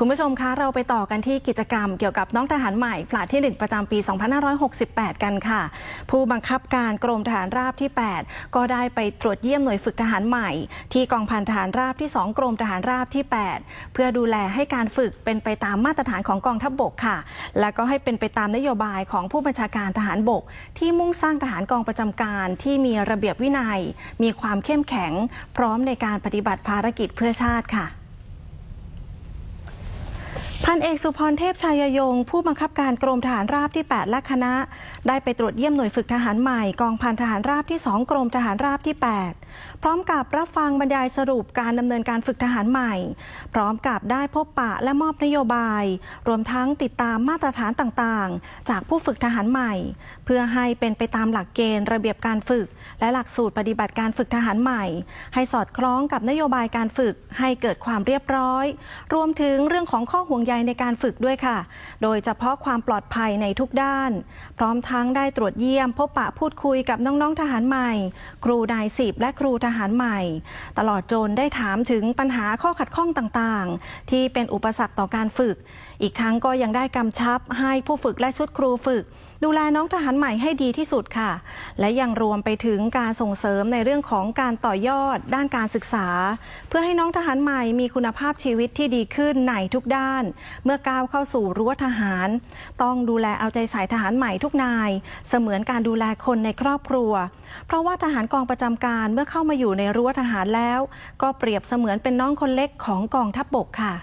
คุณผู้ชมคะเราไปต่อกันที่กิจกรรมเกี่ยวกับน้องทหารใหม่ผลัดที่ 1 ประจำปี 2568 กันค่ะ ผู้บังคับการกรมทหารราบที่ 8 ก็ได้ไปตรวจเยี่ยมหน่วยฝึกทหารใหม่ ที่กองพันทหารราบที่ 2 กรมทหารราบที่ 8 เพื่อดูแลให้การฝึกเป็นไปตามมาตรฐานของกองทัพบกค่ะ และก็ให้เป็นไปตามนโยบายของผู้บัญชาการทหารบก ที่มุ่งสร้างทหารกองประจำการที่มีระเบียบวินัย มีความเข้มแข็ง พร้อมในการปฏิบัติภารกิจเพื่อชาติค่ะ พันเอกสุพรเทพชายยง ผู้บังคับการกรมทหารราบที่ 8 และคณะ ได้ไปตรวจเยี่ยมหน่วยฝึกทหารใหม่กองพันทหารราบที่ 2 กรมทหารราบที่ 8 พร้อมกับรับฟังบรรยายสรุปการดำเนินการฝึกทหารใหม่ พร้อมกับได้พบปะและมอบนโยบาย รวมทั้งติดตามมาตรฐานต่างๆ จากผู้ฝึกทหารใหม่ เพื่อให้เป็นไปตามหลักเกณฑ์ระเบียบการฝึก และหลักสูตรปฏิบัติการฝึกทหารใหม่ ให้สอดคล้องกับนโยบายการฝึก ให้เกิดความเรียบร้อย รวมถึงเรื่องของข้อห่วงใยในการฝึกด้วยค่ะ โดยเฉพาะความปลอดภัยในทุกด้าน พร้อมทั้งได้ตรวจเยี่ยม พบปะพูดคุยกับน้องๆทหารใหม่ ครูนายสิบและครูทหารใหม่ ตลอดจนได้ถามถึงปัญหาข้อขัดข้องต่างๆ ที่เป็นอุปสรรคต่อการฝึก อีกทั้งก็ยังได้กำชับให้ผู้ฝึกและชุดครูฝึกดูแลน้องทหารใหม่ให้ดีที่สุดค่ะ และยังรวมไปถึงการส่งเสริมในเรื่องของการต่อยอดด้านการศึกษา เพื่อให้น้องทหารใหม่มีคุณภาพชีวิตที่ดีขึ้นในทุกด้าน เมื่อก้าวเข้าสู่รั้วทหาร ต้องดูแลเอาใจใส่ทหารใหม่ทุกนาย เสมือนการดูแลคนในครอบครัว เพราะว่าทหารกองประจำการเมื่อเข้ามาอยู่ในรั้วทหารแล้ว ก็เปรียบเสมือนเป็นน้องคนเล็กของกองทัพบบกค่ะ